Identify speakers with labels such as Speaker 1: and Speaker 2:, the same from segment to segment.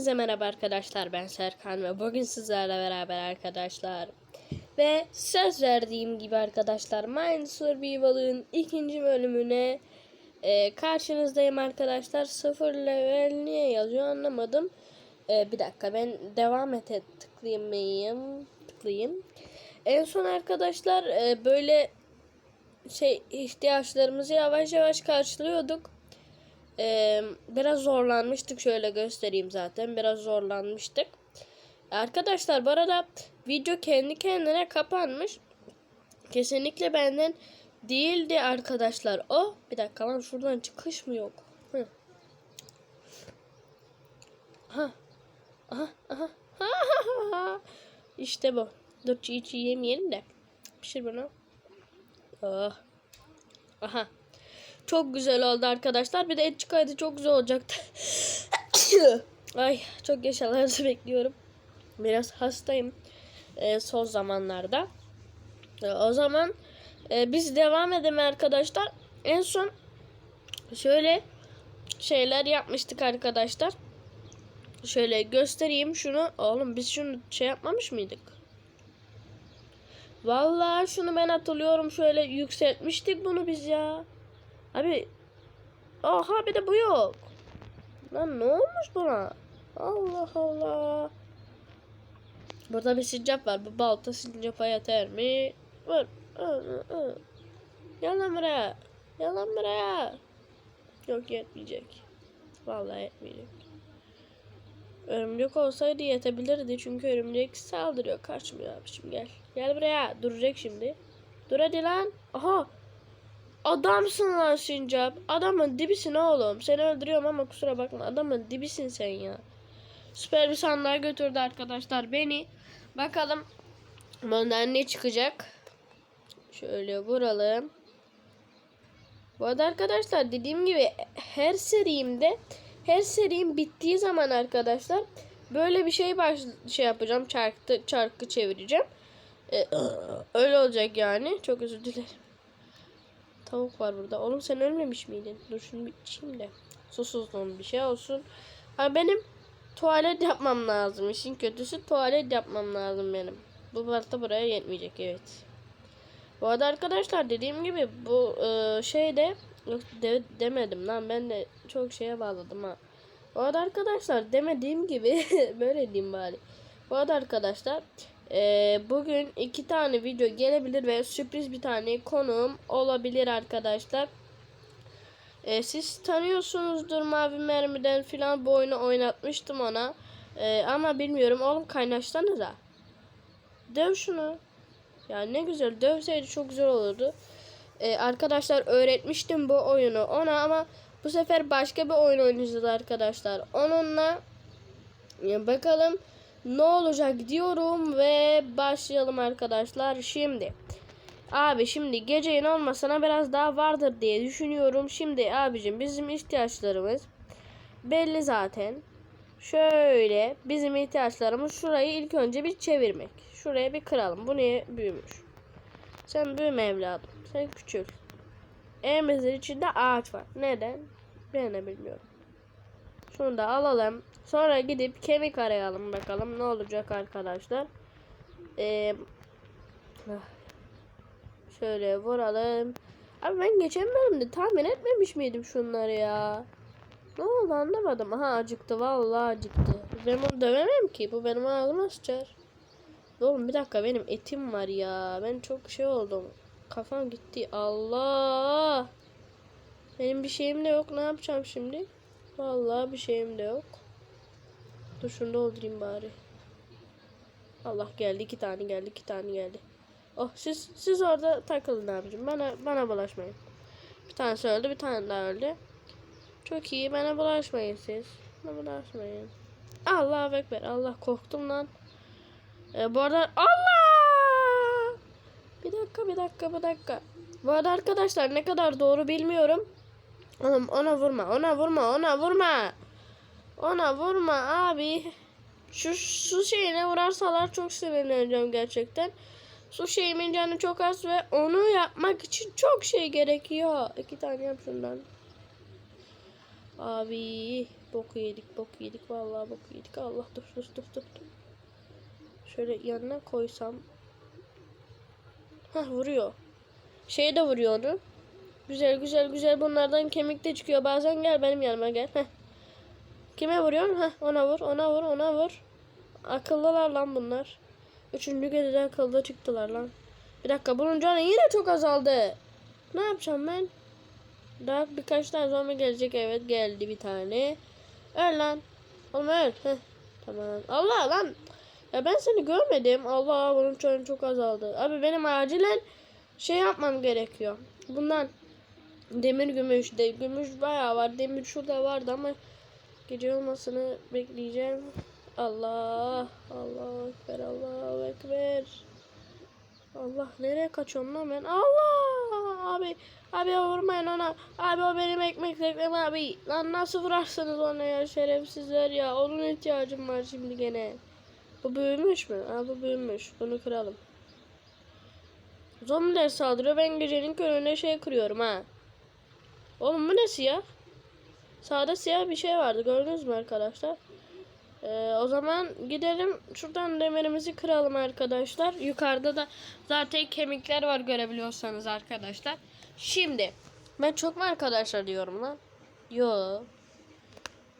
Speaker 1: Hepinize merhaba arkadaşlar ben Serkan ve bugün sizlerle beraber arkadaşlar. Ve söz verdiğim gibi arkadaşlar Mind Survival'ın ikinci bölümüne e, karşınızdayım arkadaşlar. Sıfır level niye yazıyor anlamadım. E, bir dakika ben devam et tıklayayım tıklayayım. En son arkadaşlar e, böyle şey ihtiyaçlarımızı yavaş yavaş karşılıyorduk ee, biraz zorlanmıştık şöyle göstereyim zaten biraz zorlanmıştık. Arkadaşlar bu arada video kendi kendine kapanmış. Kesinlikle benden değildi arkadaşlar o. Bir dakika lan şuradan çıkış mı yok? Hı. Aha. Aha. Aha. işte bu. Dur çiğ çiğ yemeyelim de. Pişir bunu. Oh. Aha. Çok güzel oldu arkadaşlar. Bir de et çıkaydı çok güzel olacaktı. Ay çok yaşalarınızı bekliyorum. Biraz hastayım e, son zamanlarda. E, o zaman e, biz devam edelim arkadaşlar. En son şöyle şeyler yapmıştık arkadaşlar. Şöyle göstereyim şunu. Oğlum biz şunu şey yapmamış mıydık? Vallahi şunu ben hatırlıyorum. Şöyle yükseltmiştik bunu biz ya. Abi Aha bir de bu yok. Lan ne olmuş buna? Allah Allah. Burada bir sincap var. Bu balta sincapa yeter mi? Vur. Gel lan buraya. Gel lan buraya. Yok yetmeyecek. Vallahi yetmeyecek. Örümcek olsaydı yetebilirdi. Çünkü örümcek saldırıyor. Kaçmıyor abiciğim gel. Gel buraya. Duracak şimdi. Dur hadi lan. Aha. Adamsın lan Sincap. Adamın dibisin oğlum. Seni öldürüyorum ama kusura bakma. Adamın dibisin sen ya. Süper bir sandığa götürdü arkadaşlar beni. Bakalım bundan ne çıkacak. Şöyle vuralım. Bu arada arkadaşlar dediğim gibi her serimde her serim bittiği zaman arkadaşlar böyle bir şey baş şey yapacağım. Çarkı çarkı çevireceğim. Ee, öyle olacak yani. Çok özür dilerim. Tavuk var burada. Oğlum sen ölmemiş miydin? Dur şunu bir içeyim de. Susuzluğun bir şey olsun. Ha benim tuvalet yapmam lazım. İşin kötüsü tuvalet yapmam lazım benim. Bu balta buraya yetmeyecek evet. Bu arada arkadaşlar dediğim gibi bu e, şeyde de, demedim lan ben de çok şeye bağladım ha. Bu arada arkadaşlar demediğim gibi böyle diyeyim bari. Bu arada arkadaşlar ee, bugün iki tane video gelebilir ve sürpriz bir tane konuğum olabilir arkadaşlar. Ee, siz tanıyorsunuzdur Mavi Mermi'den filan bu oyunu oynatmıştım ona. Ee, ama bilmiyorum oğlum kaynaşsanıza. Döv şunu. Ya ne güzel dövseydi çok güzel olurdu. Ee, arkadaşlar öğretmiştim bu oyunu ona ama bu sefer başka bir oyun oynayacağız arkadaşlar. Onunla bakalım ne olacak diyorum ve başlayalım arkadaşlar şimdi. Abi şimdi gecenin olmasına biraz daha vardır diye düşünüyorum. Şimdi abicim bizim ihtiyaçlarımız belli zaten. Şöyle bizim ihtiyaçlarımız şurayı ilk önce bir çevirmek. Şuraya bir kıralım. Bu niye büyümüş? Sen büyüme evladım. Sen küçül. Evimizin içinde ağaç var. Neden? Ben de bilmiyorum. Şunu da alalım. Sonra gidip kemik arayalım bakalım ne olacak arkadaşlar. Ee, şöyle vuralım. Abi ben geçen bölümde tahmin etmemiş miydim şunları ya? Ne oldu anlamadım. Aha acıktı vallahi acıktı. Ben bunu dövemem ki. Bu benim ağzıma sıçar. Oğlum bir dakika benim etim var ya. Ben çok şey oldum. Kafam gitti. Allah. Benim bir şeyim de yok. Ne yapacağım şimdi? Vallahi bir şeyim de yok. Dur şunu doldurayım bari. Allah geldi iki tane geldi iki tane geldi. Oh siz siz orada takılın abicim. Bana bana bulaşmayın. Bir tanesi öldü bir tane daha öldü. Çok iyi bana bulaşmayın siz. Bana bulaşmayın. Allah ekber Allah korktum lan. Ee, bu arada Allah! Bir dakika bir dakika bir dakika. Bu arada arkadaşlar ne kadar doğru bilmiyorum. Oğlum ona vurma ona vurma ona vurma. Ona vurma abi. Şu su şeyine vurarsalar çok sinirleneceğim gerçekten. Su şeyimin canı çok az ve onu yapmak için çok şey gerekiyor. İki tane yap şundan. Abi Boku yedik, boku yedik. Vallahi boku yedik. Allah dur dur dur dur. Şöyle yanına koysam. Hah vuruyor. Şey de vuruyor onu. Güzel güzel güzel bunlardan kemik de çıkıyor. Bazen gel benim yanıma gel. Heh. Kime vuruyorsun? Heh, ona vur, ona vur, ona vur. Akıllılar lan bunlar. Üçüncü gecede akıllı çıktılar lan. Bir dakika bunun canı yine çok azaldı. Ne yapacağım ben? Daha birkaç tane zombi gelecek. Evet geldi bir tane. Öl lan. Oğlum öl. Heh. Tamam. Allah lan. Ya ben seni görmedim. Allah bunun canı çok azaldı. Abi benim acilen şey yapmam gerekiyor. Bundan demir gümüş de gümüş bayağı var. Demir şurada vardı ama gece olmasını bekleyeceğim. Allah Allah ekber Allah ekber. Allah nereye kaçıyorum lan ben? Allah abi abi vurmayın ona. Abi o benim ekmek teknem abi. Lan nasıl vurarsınız ona ya şerefsizler ya. Onun ihtiyacım var şimdi gene. Bu büyümüş mü? Ha bu büyümüş. Bunu kıralım. Zombiler saldırıyor. Ben gecenin köründe şey kırıyorum ha. Oğlum bu ne siyah? Sağda siyah bir şey vardı. Gördünüz mü arkadaşlar? Ee, o zaman gidelim şuradan demirimizi kıralım arkadaşlar. Yukarıda da zaten kemikler var görebiliyorsanız arkadaşlar. Şimdi ben çok mu arkadaşlar diyorum lan? Yo.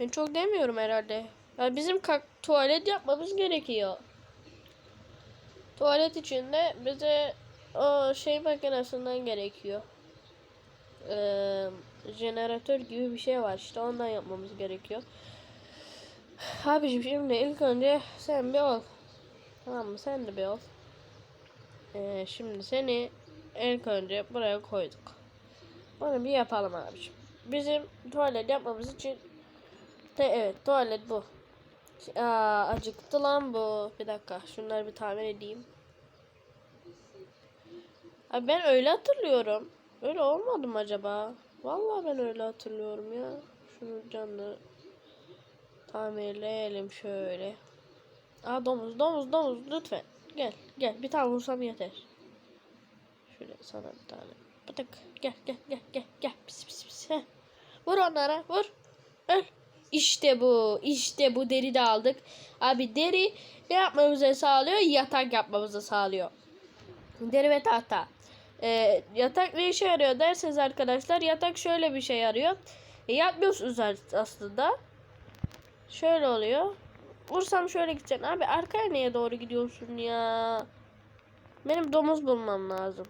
Speaker 1: Ben çok demiyorum herhalde. Ya bizim tuvalet yapmamız gerekiyor. Tuvalet için de bize o şey makinesinden gerekiyor. Ee, jeneratör gibi bir şey var işte ondan yapmamız gerekiyor. Abicim şimdi ilk önce sen bir ol. Tamam mı? Sen de bir ol. Ee, şimdi seni ilk önce buraya koyduk. Onu bir yapalım abicim. Bizim tuvalet yapmamız için de evet tuvalet bu. Aa, acıktı lan bu. Bir dakika şunları bir tamir edeyim. Abi ben öyle hatırlıyorum. Öyle olmadı mı acaba? Vallahi ben öyle hatırlıyorum ya. Şunu canlı tamirleyelim şöyle. Aa domuz domuz domuz lütfen. Gel gel bir tane vursam yeter. Şöyle sana bir tane. Pıtık gel gel gel gel gel pis pis pis. Heh. Vur onlara vur. Öl. İşte bu. işte bu deri de aldık. Abi deri ne yapmamızı sağlıyor? Yatak yapmamızı sağlıyor. Deri ve tahta. Ee, yatak ne işe yarıyor derseniz arkadaşlar yatak şöyle bir şey yarıyor. E, yatmıyorsunuz aslında. Şöyle oluyor. Vursam şöyle gideceksin. Abi arkaya neye doğru gidiyorsun ya? Benim domuz bulmam lazım.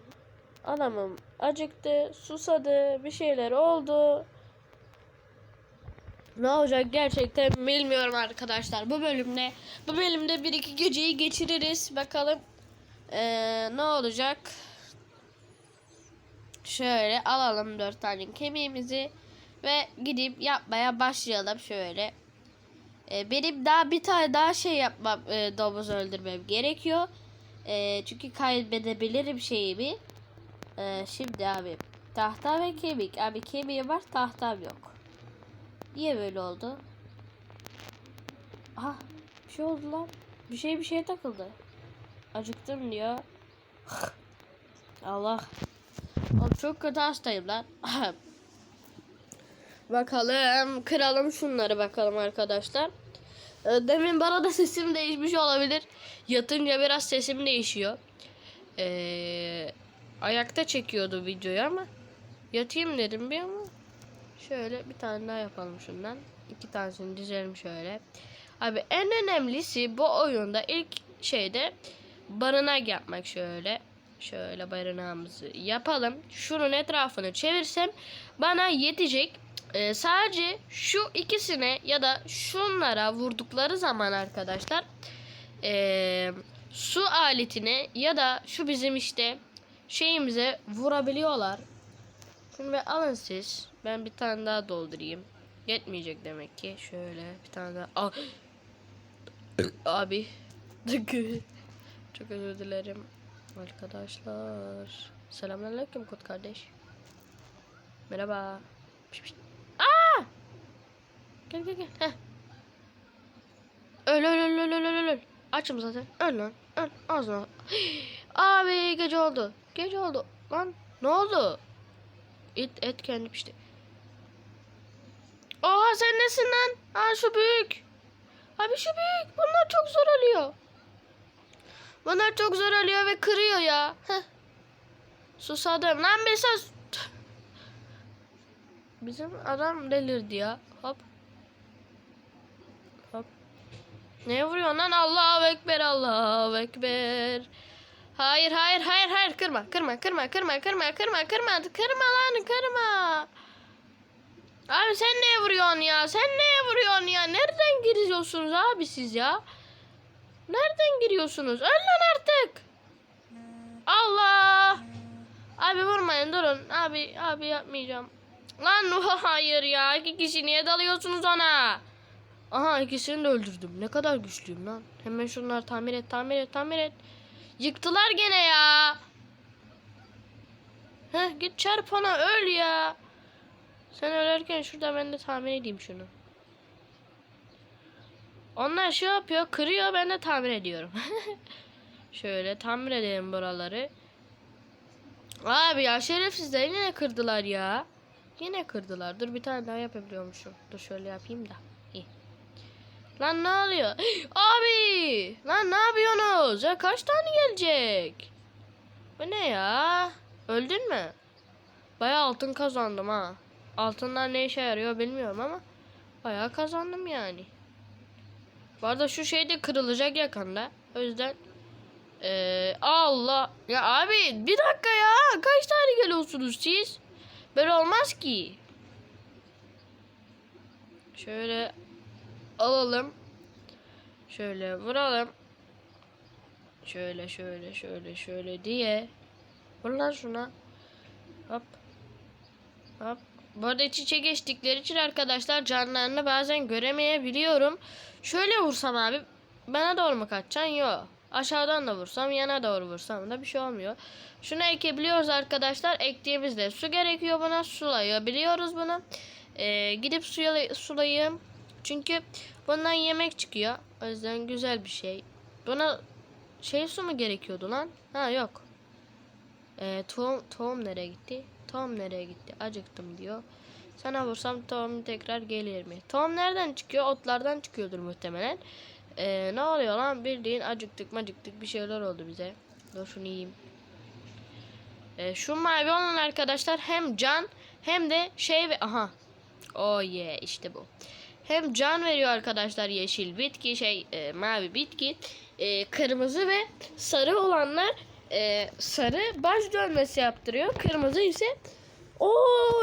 Speaker 1: Adamım acıktı, susadı, bir şeyler oldu. Ne olacak gerçekten bilmiyorum arkadaşlar. Bu bölümde bu bölümde bir iki geceyi geçiririz. Bakalım ee, ne olacak. Şöyle alalım dört tane kemiğimizi ve gidip yapmaya başlayalım şöyle. Ee, benim daha bir tane daha şey yapmam, e, domuz öldürmem gerekiyor. E, çünkü kaybedebilirim şeyimi. E, şimdi abi tahta ve kemik. Abi kemiğim var tahtam yok. Niye böyle oldu? Aha bir şey oldu lan. Bir şey bir şeye takıldı. Acıktım diyor. Allah. Oğlum çok kötü hastayım lan. bakalım. Kıralım şunları bakalım arkadaşlar. Ee, Demin bana da sesim değişmiş olabilir. Yatınca biraz sesim değişiyor. Ee, ayakta çekiyordu videoyu ama yatayım dedim bir ama şöyle bir tane daha yapalım şundan. İki tanesini dizelim şöyle. Abi en önemlisi bu oyunda ilk şeyde barınak yapmak şöyle. Şöyle barınağımızı yapalım. Şunun etrafını çevirsem bana yetecek. Ee, sadece şu ikisine ya da şunlara vurdukları zaman arkadaşlar ee, su aletine ya da şu bizim işte şeyimize vurabiliyorlar. Şunu bir alın siz. Ben bir tane daha doldurayım. Yetmeyecek demek ki. Şöyle bir tane daha. Aa. Abi. Çok özür dilerim. Arkadaşlar. Selamünaleyküm Kut kardeş. Merhaba. Piş piş. Aa! Gel gel gel. Heh. Öl öl öl öl öl öl öl. Açım zaten. Öl lan. Öl. Ağzına. Abi gece oldu. Gece oldu. Lan ne oldu? Et, et kendi pişti. Aa sen nesin lan? Aa şu büyük. Abi şu büyük. Bunlar çok zor oluyor. Bunlar çok zor oluyor ve kırıyor ya. Heh. Susadım. Lan bir sus. Bizim adam delirdi ya. Hop. Hop. Ne vuruyor lan? Allahu Ekber, Allahu Ekber. Hayır, hayır, hayır, hayır. Kırma, kırma, kırma, kırma, kırma, kırma, kırma. Kırma lan, kırma. Abi sen neye vuruyorsun ya? Sen neye vuruyorsun ya? Nereden giriyorsunuz abi siz ya? Nereden giriyorsunuz? Öl lan artık. Allah. Abi vurmayın durun. Abi abi yapmayacağım. Lan hayır ya. İki kişi niye dalıyorsunuz ona? Aha ikisini de öldürdüm. Ne kadar güçlüyüm lan. Hemen şunları tamir et tamir et tamir et. Yıktılar gene ya. Heh git çarp ona öl ya. Sen ölerken şurada ben de tamir edeyim şunu. Onlar şey yapıyor, kırıyor, ben de tamir ediyorum. Şöyle tamir edelim buraları. Abi ya şerefsizler yine kırdılar ya. Yine kırdılar. Dur bir tane daha yapabiliyormuşum. Dur şöyle yapayım da. İyi. Lan ne oluyor? Abi! Lan ne yapıyorsunuz? Ya kaç tane gelecek? Bu ne ya? Öldün mü? Bayağı altın kazandım ha. Altınlar ne işe yarıyor bilmiyorum ama bayağı kazandım yani. Bu arada şu şey de kırılacak yakında. O yüzden ee, Allah ya abi bir dakika ya kaç tane geliyorsunuz siz? Böyle olmaz ki. Şöyle alalım. Şöyle vuralım. Şöyle şöyle şöyle şöyle diye. Vur lan şuna. Hop. Hop. Bu arada iç içe geçtikleri için arkadaşlar canlarını bazen göremeyebiliyorum. Şöyle vursam abi bana doğru mu kaçacaksın? Yok. Aşağıdan da vursam yana doğru vursam da bir şey olmuyor. Şunu ekebiliyoruz arkadaşlar. Ektiğimizde su gerekiyor buna. Sulayabiliyoruz bunu. Ee, gidip suya, sulayayım. Çünkü bundan yemek çıkıyor. O yüzden güzel bir şey. Buna şey su mu gerekiyordu lan? Ha yok. Ee, tohum, tohum nereye gitti? Tohum nereye gitti? Acıktım diyor. Sana vursam tohum tekrar gelir mi? Tohum nereden çıkıyor? Otlardan çıkıyordur muhtemelen. Ee, ne oluyor lan? Bildiğin acıktık macıktık bir şeyler oldu bize. Dur şunu yiyeyim. Ee, şu mavi olan arkadaşlar hem can hem de şey ve aha. Oh yeah işte bu. Hem can veriyor arkadaşlar yeşil bitki şey e, mavi bitki. E, kırmızı ve sarı olanlar e, sarı baş dönmesi yaptırıyor. Kırmızı ise o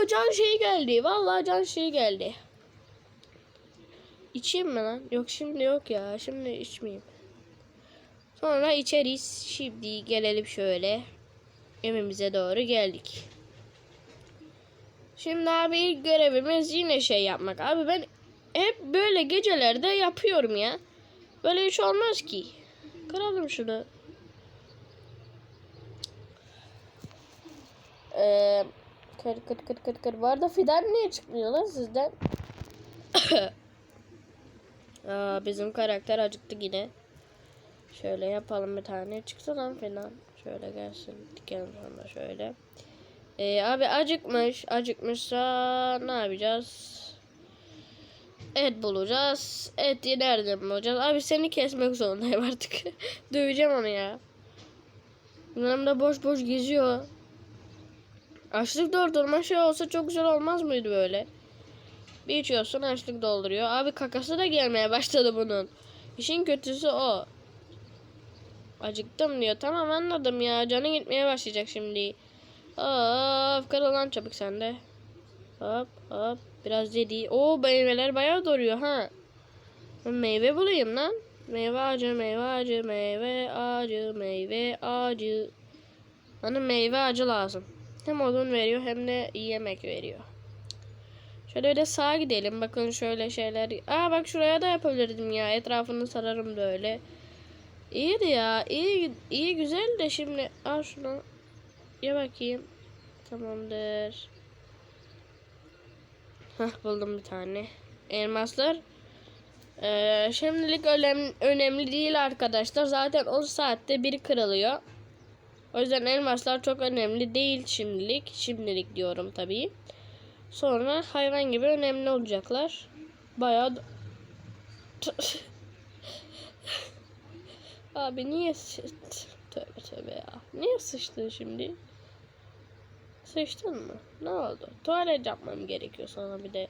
Speaker 1: can şeyi geldi. Vallahi can şeyi geldi. İçeyim mi lan? Yok şimdi yok ya. Şimdi içmeyeyim. Sonra içeriz. Şimdi gelelim şöyle. Evimize doğru geldik. Şimdi abi ilk görevimiz yine şey yapmak. Abi ben hep böyle gecelerde yapıyorum ya. Böyle hiç olmaz ki. Kıralım şunu. Ee, kır kır kır kır kır. Bu arada fidan niye çıkmıyor lan sizden? Aa, bizim karakter acıktı yine. Şöyle yapalım bir tane. Çıksın lan fidan. Şöyle gelsin. Dikelim sonra şöyle. Ee, abi acıkmış. Acıkmışsa ne yapacağız? Et bulacağız. Et nereden bulacağız? Abi seni kesmek zorundayım artık. Döveceğim onu ya. Yanımda boş boş geziyor. Açlık doldurma şey olsa çok güzel olmaz mıydı böyle? Bir içiyorsun açlık dolduruyor. Abi kakası da gelmeye başladı bunun. İşin kötüsü o. Acıktım diyor. Tamam anladım ya. Canı gitmeye başlayacak şimdi. Of kırılan çabuk sende. Hop hop. Biraz yedi. Oo meyveler bayağı doruyor ha. Meyve bulayım lan. Meyve ağacı, meyve ağacı, meyve ağacı, meyve ağacı. Bana meyve ağacı lazım. Hem odun veriyor hem de yemek veriyor. Şöyle bir de sağa gidelim. Bakın şöyle şeyler. Aa bak şuraya da yapabilirdim ya. Etrafını sararım böyle. İyiydi ya. İyi, iyi güzel de şimdi. Al şunu. Ye bakayım. Tamamdır. Hah buldum bir tane. Elmaslar. Ee, şimdilik önem, önemli değil arkadaşlar. Zaten 10 saatte biri kırılıyor. O yüzden elmaslar çok önemli değil şimdilik. Şimdilik diyorum tabii. Sonra hayvan gibi önemli olacaklar. Bayağı Abi niye? Tövbe tövbe ya. Niye sıçtın şimdi? Sıçtın mı? Ne oldu? Tuvalet yapmam gerekiyor sana bir de.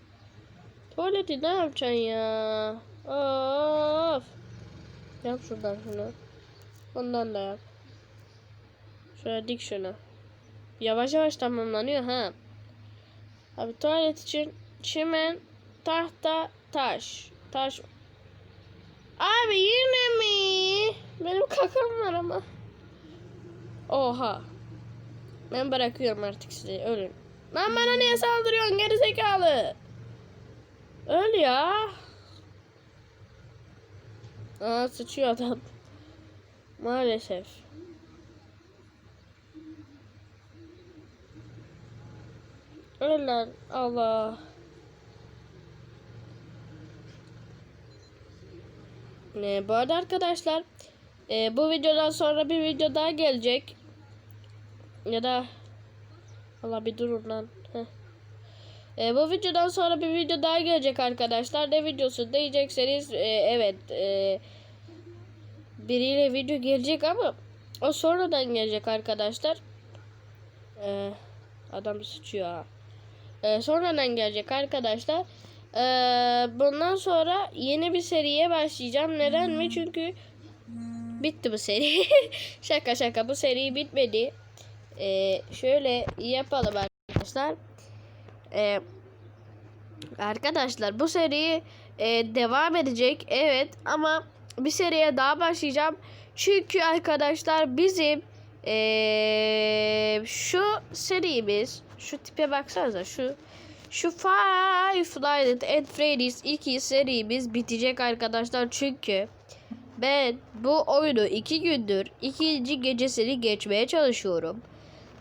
Speaker 1: Tuvaleti ne yapacaksın ya? Of. Yap şuradan şunu. Ondan da yap. Şöyle dik şunu. Yavaş yavaş tamamlanıyor ha. Abi tuvalet için çimen, tahta, taş. Taş. Abi yine mi? Benim kakam var ama. Oha. Ben bırakıyorum artık sizi. Ölün. Lan bana niye saldırıyorsun gerizekalı? Öl ya. Aa sıçıyor adam. Maalesef. Öl lan. Allah. Ne bu arada arkadaşlar e, bu videodan sonra bir video daha gelecek. Ya da Allah bir durun lan. E, bu videodan sonra bir video daha gelecek arkadaşlar. Ne videosu diyecekseniz e, evet e, biriyle video gelecek ama o sonradan gelecek arkadaşlar. E, adam sıçıyor ha. E, sonradan gelecek arkadaşlar. E, bundan sonra yeni bir seriye başlayacağım. Neden mi? Çünkü bitti bu seri. şaka şaka bu seri bitmedi. E, şöyle yapalım arkadaşlar. E, arkadaşlar bu seri e, devam edecek. Evet ama bir seriye daha başlayacağım. Çünkü arkadaşlar bizim e, şu serimiz şu tipe baksanıza şu şu Five Nights at Freddy's 2 serimiz bitecek arkadaşlar çünkü ben bu oyunu iki gündür ikinci gecesini geçmeye çalışıyorum.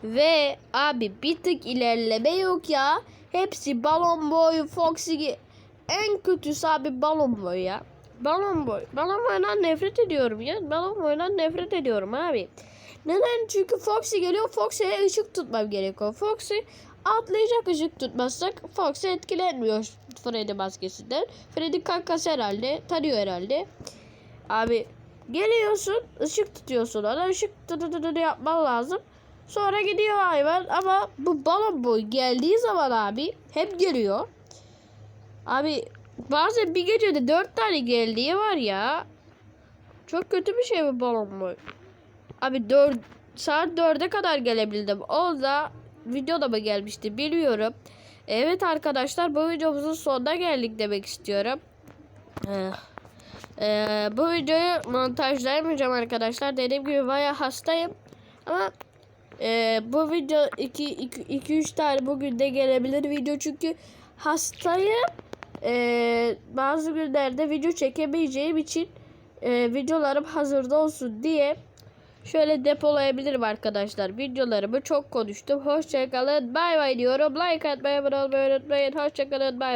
Speaker 1: Ve abi bir tık ilerleme yok ya. Hepsi balon boy, Foxy en kötüsü abi balon boy ya. Balon boy. Balon boydan nefret ediyorum ya. Balon boydan nefret ediyorum abi. Neden? Çünkü Foxy geliyor. Foxy'ye ışık tutmam gerekiyor. Foxy atlayacak ışık tutmazsak Foxy etkilenmiyor Freddy maskesinden. Freddy kankası herhalde. Tanıyor herhalde. Abi geliyorsun ışık tutuyorsun ona ışık tı tı tı yapman lazım. Sonra gidiyor hayvan ama bu balon boy geldiği zaman abi hep geliyor. Abi bazen bir gecede dört tane geldiği var ya. Çok kötü bir şey bu balon boy. Abi 4 saat 4'e kadar gelebildim. O da videoda mı gelmişti bilmiyorum. Evet arkadaşlar bu videomuzun sonuna geldik demek istiyorum. Ee, bu videoyu montajlayamayacağım arkadaşlar. Dediğim gibi baya hastayım. Ama e, bu video 2-3 tane bugün de gelebilir video çünkü hastayım. Ee, bazı günlerde video çekemeyeceğim için e, videolarım hazırda olsun diye şöyle depolayabilirim arkadaşlar. Videolarımı çok konuştum. Hoşçakalın. Bay bay diyorum. Like atmayı abone olmayı unutmayın. Hoşçakalın. Bay bay.